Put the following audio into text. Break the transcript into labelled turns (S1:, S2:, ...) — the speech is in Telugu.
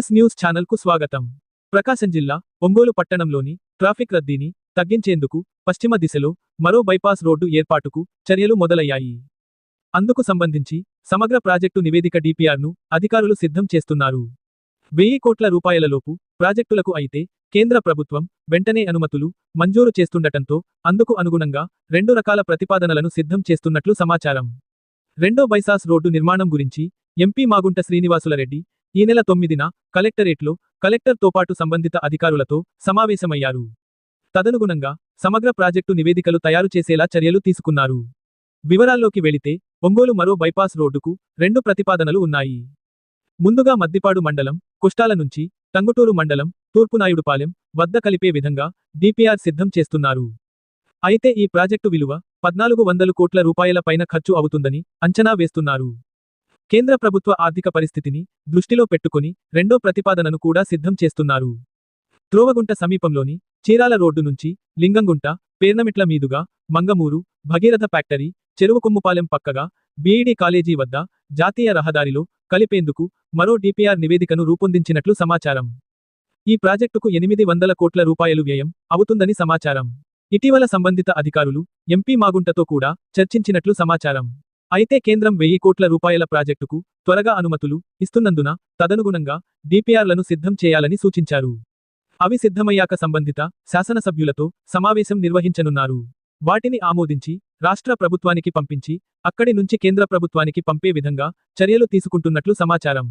S1: ఎస్ న్యూస్ ఛానల్కు స్వాగతం. ప్రకాశం జిల్లా ఒంగోలు పట్టణంలోని ట్రాఫిక్ రద్దీని తగ్గించేందుకు పశ్చిమ దిశలో మరో బైపాస్ రోడ్డు ఏర్పాటుకు చర్యలు మొదలయ్యాయి. అందుకు సంబంధించి సమగ్ర ప్రాజెక్టు నివేదిక డిపిఆర్ను అధికారులు సిద్ధం చేస్తున్నారు. వెయ్యి కోట్ల రూపాయలలోపు ప్రాజెక్టులకు అయితే కేంద్ర ప్రభుత్వం వెంటనే అనుమతులు మంజూరు చేస్తుండటంతో అందుకు అనుగుణంగా రెండు రకాల ప్రతిపాదనలను సిద్ధం చేస్తున్నట్లు సమాచారం. రెండో బైపాస్ రోడ్డు నిర్మాణం గురించి ఎంపీ మాగుంట శ్రీనివాసులరెడ్డి ఈ నెల తొమ్మిదిన కలెక్టరేట్లో కలెక్టర్తో పాటు సంబంధిత అధికారులతో సమావేశమయ్యారు. తదనుగుణంగా సమగ్ర ప్రాజెక్టు నివేదికలు తయారు చేసేలా చర్యలు తీసుకున్నారు. వివరాల్లోకి వెళితే ఒంగోలు మరో బైపాస్ రోడ్డుకు రెండు ప్రతిపాదనలు ఉన్నాయి. ముందుగా మద్దిపాడు మండలం కుష్టాల నుంచి టంగుటూరు మండలం తూర్పునాయుడుపాలెం వద్ద కలిపే విధంగా డిపిఆర్ సిద్ధం చేస్తున్నారు. అయితే ఈ ప్రాజెక్టు విలువ పద్నాలుగు వందలు కోట్ల రూపాయల పైన ఖర్చు అవుతుందని అంచనా వేస్తున్నారు. కేంద్ర ప్రభుత్వ ఆర్థిక పరిస్థితిని దృష్టిలో పెట్టుకుని రెండో ప్రతిపాదనను కూడా సిద్ధం చేస్తున్నారు. త్రోవగుంట సమీపంలోని చీరాల రోడ్డు నుంచి లింగంగుంట పేర్నమిట్ల మీదుగా మంగమూరు భగీరథ ఫ్యాక్టరీ చెరువుకొమ్ముపాలెం పక్కగా బీఈడీ కాలేజీ వద్ద జాతీయ రహదారిలో కలిపేందుకు మరో డిపిఆర్ నివేదికను రూపొందించినట్లు సమాచారం. ఈ ప్రాజెక్టుకు ఎనిమిది వందల కోట్ల రూపాయలు వ్యయం అవుతుందని సమాచారం. ఇటీవల సంబంధిత అధికారులు ఎంపీ మాగుంటతో కూడా చర్చించినట్లు సమాచారం. అయితే కేంద్రం వెయ్యి కోట్ల రూపాయల ప్రాజెక్టుకు త్వరగా అనుమతులు ఇస్తున్నందున తదనుగుణంగా డిపిఆర్లను సిద్ధం చేయాలని సూచించారు. అవి సిద్ధమయ్యాక సంబంధిత శాసనసభ్యులతో సమావేశం నిర్వహించనున్నారు. వాటిని ఆమోదించి రాష్ట్ర ప్రభుత్వానికి పంపించి అక్కడి నుంచి కేంద్ర ప్రభుత్వానికి పంపే విధంగా చర్యలు తీసుకుంటున్నట్లు సమాచారం.